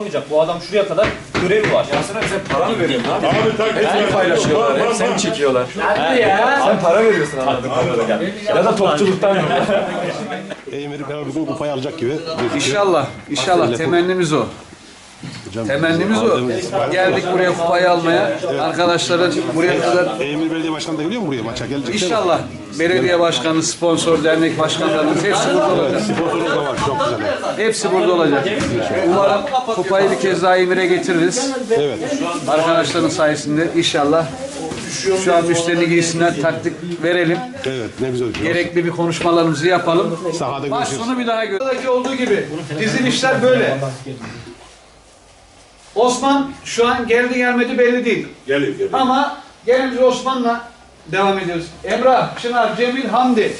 olmayacak. Bu adam şuraya kadar görevi var. Sana bize para mı veriyorsun abi? Abi tak Hep paylaşıyorlar, hep seni çekiyorlar. ya. Sen para veriyorsun kadarıyla. Ya da topçuluktan yok. Eymeri ben bugün kupayı alacak gibi. İnşallah, inşallah temennimiz o. Temennimiz o. Geldik buraya kupayı almaya. Arkadaşların buraya kadar Eymir Belediye Başkanı da geliyor mu buraya maça gelecek? değil mi? inşallah belediye başkanı, sponsor, dernek başkanlarımız hepsi burada olacak. Sponsorumuz da var çok güzel. Hepsi burada olacak. Umarım kupayı bir kez daha İmir'e getiririz. Evet. Arkadaşların sayesinde inşallah şu an üstlerini giysinler, taktik verelim. Evet ne güzel. Gerekli bir konuşmalarımızı yapalım. Sahada Maç görüşürüz. sonu bir daha gör. Olduğu gibi dizilişler böyle. Osman şu an geldi gelmedi belli değil. Geliyor geliyor. Ama gelince Osman'la devam ediyoruz. Emrah, Çınar, Cemil, Hamdi.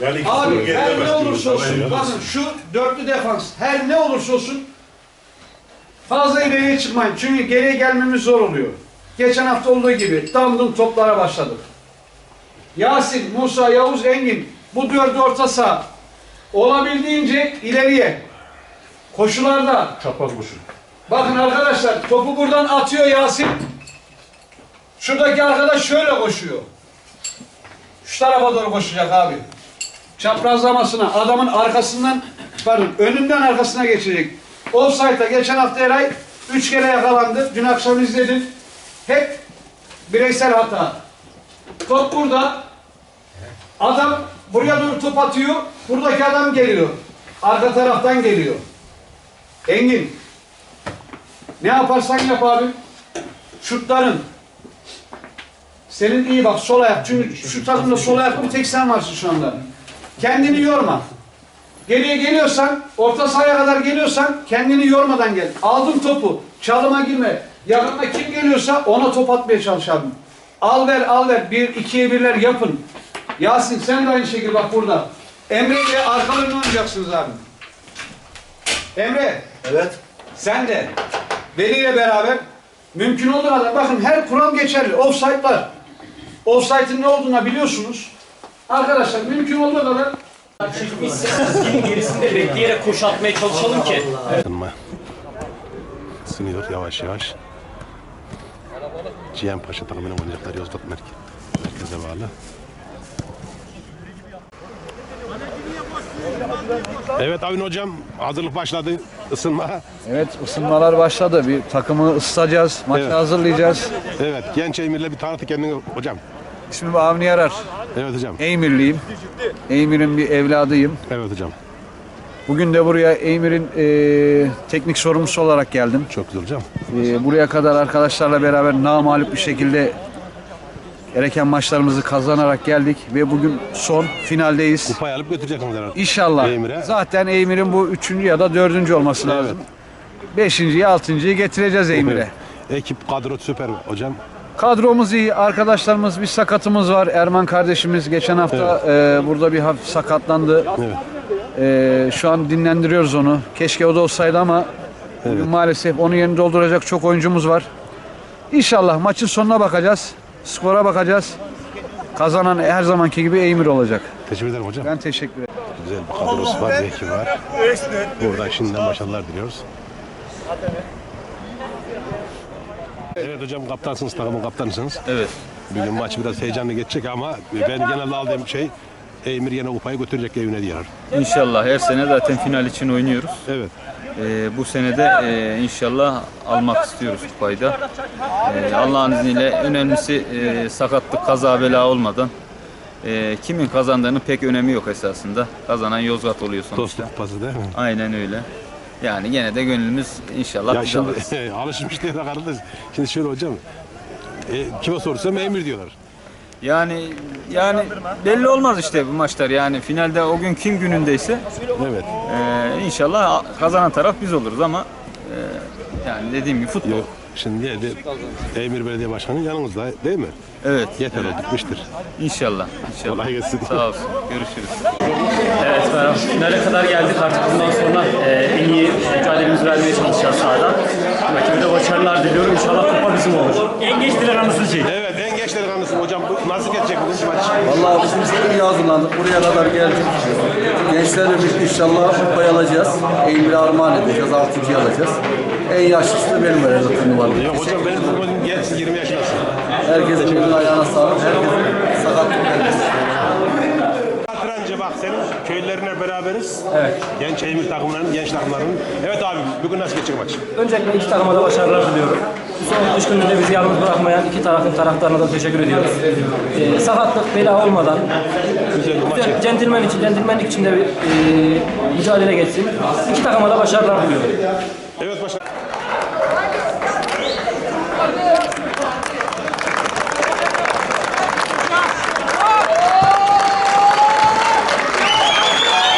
Yani Abi her ne olursa olsun, bakın şu dörtlü defans her ne olursa olsun fazla ileriye çıkmayın. Çünkü geriye gelmemiz zor oluyor. Geçen hafta olduğu gibi damdum toplara başladık. Yasin, Musa, Yavuz, Engin bu dördü orta saha olabildiğince ileriye koşularda Çapraz koşu. Bakın arkadaşlar topu buradan atıyor Yasin. Şuradaki arkadaş şöyle koşuyor. Şu tarafa doğru koşacak abi. Çaprazlamasına adamın arkasından pardon önünden arkasına geçecek. Offside'da geçen hafta Eray 3 kere yakalandı. Dün akşam izledin. Hep bireysel hata. Top burada. Adam buraya doğru top atıyor. Buradaki adam geliyor. Arka taraftan geliyor. Engin ne yaparsan yap abi. Şutların. Senin iyi bak sol ayak. Çünkü şu takımda sol ayaklı bir tek sen varsın şu anda. Kendini yorma. Geriye geliyorsan, orta sahaya kadar geliyorsan kendini yormadan gel. Aldın topu, çalıma girme. Yakında kim geliyorsa ona top atmaya çalış abi. Al ver, al ver. Bir, ikiye birler yapın. Yasin sen de aynı şekilde bak burada. Emre ile arkalarını oynayacaksınız abi. Emre. Evet. Sen de Veli ile beraber mümkün olduğu kadar bakın her kural geçerli. Offside var. Offside'in ne olduğunu biliyorsunuz. Arkadaşlar mümkün olduğu kadar Biz çizginin gerisinde bekleyerek koşu atmaya çalışalım ki. Isınma. Isınıyor yavaş yavaş. Cihan Paşa takımının oynayacaklar Yozgat Merkez. Merkeze bağlı. Evet Avni hocam hazırlık başladı. Isınma. Evet ısınmalar başladı. Bir takımı ısıtacağız. Maçı Evet. hazırlayacağız. Evet genç Emir'le bir tanıtı kendini hocam. İsmim Avni Yarar. Evet hocam. Eymirliyim. Eymir'in bir evladıyım. Evet hocam. Bugün de buraya Eymir'in eee, teknik sorumlusu olarak geldim. Çok güzel hocam. Eee, buraya kadar arkadaşlarla beraber namalip bir şekilde gereken maçlarımızı kazanarak geldik ve bugün son finaldeyiz. Kupayı alıp götüreceksiniz herhalde. İnşallah. Eymir'e. Zaten Eymir'in bu üçüncü ya da dördüncü olması lazım. Beşinciyi, altıncıyı getireceğiz Eymir'e. Ekip kadro süper hocam. Kadromuz iyi, arkadaşlarımız bir sakatımız var. Erman kardeşimiz geçen hafta e, burada bir hafif sakatlandı. Evet. E, şu an dinlendiriyoruz onu. Keşke o da olsaydı ama bugün maalesef onun yerini dolduracak çok oyuncumuz var. İnşallah maçın sonuna bakacağız. Skora bakacağız. Kazanan her zamanki gibi Eymir olacak. Teşekkür ederim hocam. Ben teşekkür ederim. Güzel bir kadrosu var, bir ekibi var. Buradan şimdiden başarılar diliyoruz. Evet hocam kaptansınız, takımın kaptanısınız. Evet. Bugün maç biraz heyecanlı geçecek ama ben genelde aldığım şey Emir yine kupayı götürecek evine diyorlar. İnşallah her sene zaten final için oynuyoruz. Evet. Ee, bu sene de e, inşallah almak istiyoruz kupayı da. Ee, Allah'ın izniyle önemlisi e, sakatlık, kaza bela olmadan. e, kimin kazandığının pek önemi yok esasında. Kazanan Yozgat oluyor sonuçta. Dostluk kupası değil mi? Aynen öyle. Yani gene de gönlümüz inşallah Ya biz şimdi alırız. diye kardeş. Şimdi şöyle hocam. E, kime sorsam Emir diyorlar. Yani yani belli olmaz işte bu maçlar. Yani finalde o gün kim günündeyse Evet. e, inşallah kazanan taraf biz oluruz ama e, yani dediğim gibi futbol. Yok. Şimdi de Emir Belediye Başkanı yanımızda değil mi? Evet. Yeter o bitmiştir. İnşallah. İnşallah. Kolay gelsin. Sağ olsun. Görüşürüz. Evet merhaba. Finale kadar geldik artık bundan sonra e, en iyi mücadelemizi vermeye çalışacağız sahada. Rakibe de başarılar diliyorum. İnşallah kupa bizim olur. En geç anasını şey. Evet en geç 25 delikanlısın hocam. Bu nasıl geçecek bugün maç? Vallahi biz biz iyi hazırlandık. Buraya kadar geldik. Gençlerle birlikte inşallah kupayı alacağız. Eğimli armağan edeceğiz. Altıncıyı alacağız. En yaşlısı benim herhalde turnuvanın. Yok hocam benim futbolum gençsin 20 yaşındasın. Herkesin elini ayağına sağlık. Herkesin sakatlık. Hatıranca bak senin köylülerine beraberiz. Evet. Genç Eymir takımlarının, genç takımlarının. Evet abi bugün nasıl geçecek maç? Öncelikle iki takıma da başarılar diliyorum. Son üç günde bizi yalnız bırakmayan iki tarafın taraftarına da teşekkür ediyoruz. Ee, sakatlık, bela olmadan Güzel centilmen için, centilmenlik içinde bir e, mücadele geçsin. İki takıma da başarılar diliyorum. Evet başla.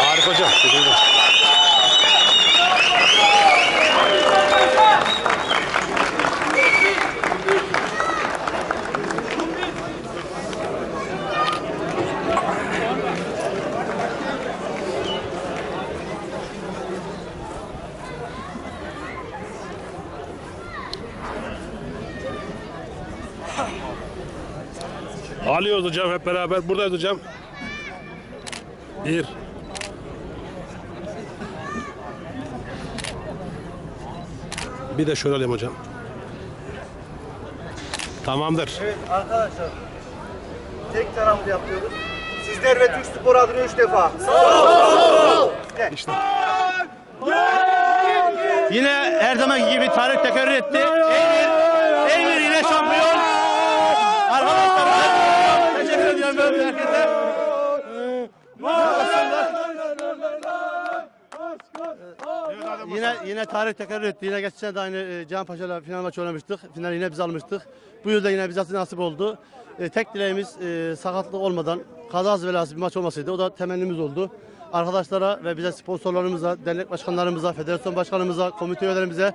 Harika hocam. Teşekkür ederim. Alıyoruz hocam hep beraber. Buradayız hocam. Bir. Bir de şöyle alayım hocam. Tamamdır. Arkadaşlar tek taraflı yapıyoruz. Sizler ve Türk Spor adına üç defa. İşte. Yine her zamanki gibi Tarık tekerrür etti. Şampiyon. Arkadaşlar teşekkür ediyorum ben herkese. Yine yine tarih tekerrür etti. Yine geçen sene de aynı e, Can Paşa'yla final maçı oynamıştık. Final yine biz almıştık. Bu yıl da yine bize nasip oldu. E, tek dileğimiz e, sakatlık olmadan kazası belası bir maç olmasıydı. O da temennimiz oldu. Arkadaşlara ve bize sponsorlarımıza, dernek başkanlarımıza, federasyon başkanımıza, komite üyelerimize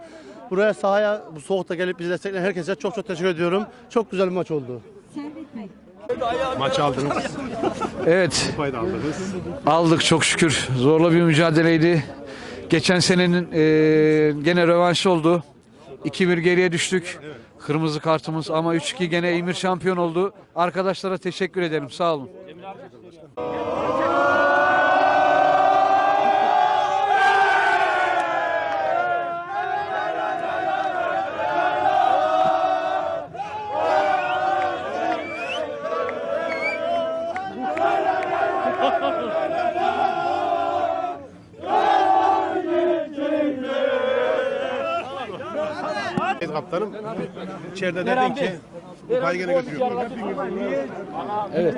buraya sahaya bu soğukta gelip bizi destekleyen herkese çok çok teşekkür ediyorum. Çok güzel bir maç oldu. Maç aldınız. Evet Kupayı da aldınız. aldık çok şükür. Zorlu bir mücadeleydi. Geçen senenin eee, gene rövanşı oldu. 2-1 geriye düştük. Kırmızı kartımız ama 3-2 gene Emir şampiyon oldu. Arkadaşlara teşekkür ederim. Sağ olun. Evet kaptanım. İçeride dedin ki kupayı gene götürüyorum. Evet.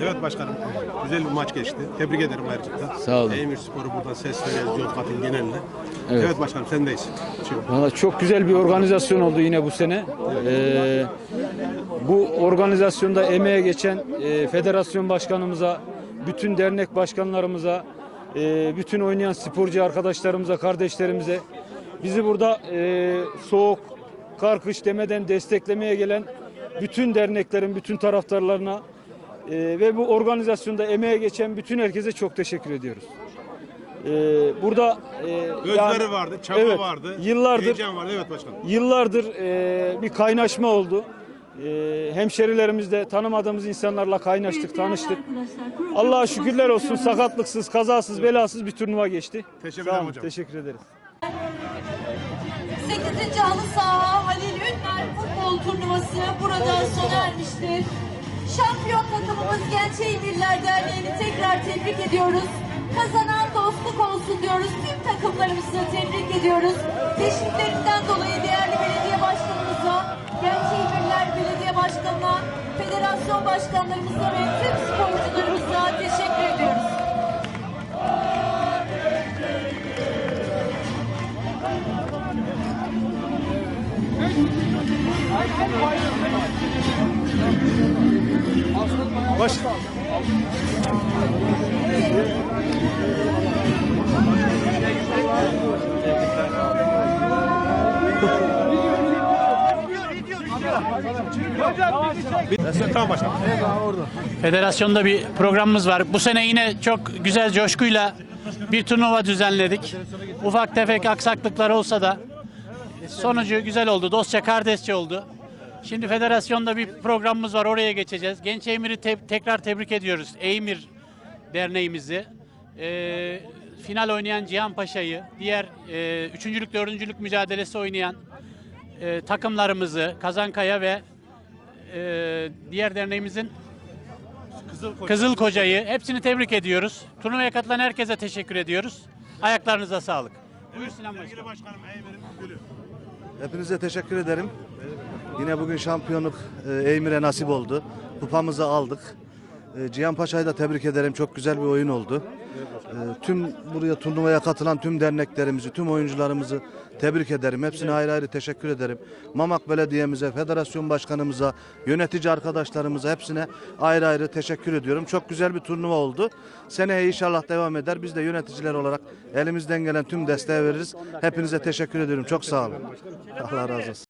Evet başkanım. Güzel bir maç geçti. Tebrik ederim ayrıca. Sağ olun. Emir Spor'u buradan ses veriyoruz Yozgat'ın geneline. Evet. başkanım sendeyiz. Valla çok güzel bir organizasyon oldu yine bu sene. Ee, bu organizasyonda emeğe geçen e, federasyon başkanımıza, bütün dernek başkanlarımıza, e, bütün oynayan sporcu arkadaşlarımıza, kardeşlerimize, bizi burada e, soğuk, kar kış demeden desteklemeye gelen bütün derneklerin, bütün taraftarlarına e, ve bu organizasyonda emeğe geçen bütün herkese çok teşekkür ediyoruz. E, burada e, Özveri yani- vardı, çaba Evet, vardı. Yıllardır Heyecan vardı. Evet başkanım. Yıllardır e, bir kaynaşma oldu. E, hemşerilerimizle tanımadığımız insanlarla kaynaştık, tanıştık. Allah'a şükürler olsun sakatlıksız, kazasız, belasız bir turnuva geçti. Teşekkür Sağ ederim hocam. Teşekkür ederiz. 8. Halı Saha Halil Ünver Futbol Turnuvası burada sona ermiştir. Şampiyon takımımız Genç Eğmirler Derneği'ni tekrar tebrik ediyoruz. Kazanan dostluk olsun diyoruz. Tüm takımlarımızı tebrik ediyoruz. Teşviklerinden dolayı değerli belediye başkanımıza, Genç Eğmirler Belediye Başkanı'na, federasyon başkanlarımıza ve tüm sporcularımıza Baş. Başkanım. Federasyonda bir programımız var. Bu sene yine çok güzel coşkuyla bir turnuva düzenledik. Ufak tefek aksaklıklar olsa da sonucu güzel oldu. Dostça kardeşçe oldu. Şimdi federasyonda bir programımız var oraya geçeceğiz. Genç Emir'i te- tekrar tebrik ediyoruz. Eymir derneğimizi. Ee, final oynayan Cihan Paşa'yı, diğer e, üçüncülük, dördüncülük mücadelesi oynayan e, takımlarımızı, Kazankaya ve e, diğer derneğimizin Kızıl Koca'yı hepsini tebrik ediyoruz. Turnuvaya katılan herkese teşekkür ediyoruz. Ayaklarınıza sağlık. Buyur Sinan Başkan. Başkanım Eymir'in gülü. Hepinize teşekkür ederim. Yine bugün şampiyonluk e, Eymir'e nasip oldu. Kupamızı aldık. E, Cihan Paşa'yı da tebrik ederim. Çok güzel bir oyun oldu. E, Tüm buraya turnuvaya katılan tüm derneklerimizi, tüm oyuncularımızı tebrik ederim. Hepsine ayrı ayrı teşekkür ederim. Mamak Belediye'mize, federasyon başkanımıza, yönetici arkadaşlarımıza hepsine ayrı ayrı teşekkür ediyorum. Çok güzel bir turnuva oldu. Seneye inşallah devam eder. Biz de yöneticiler olarak elimizden gelen tüm desteği veririz. Hepinize teşekkür ediyorum. Çok sağ olun. Allah razı olsun.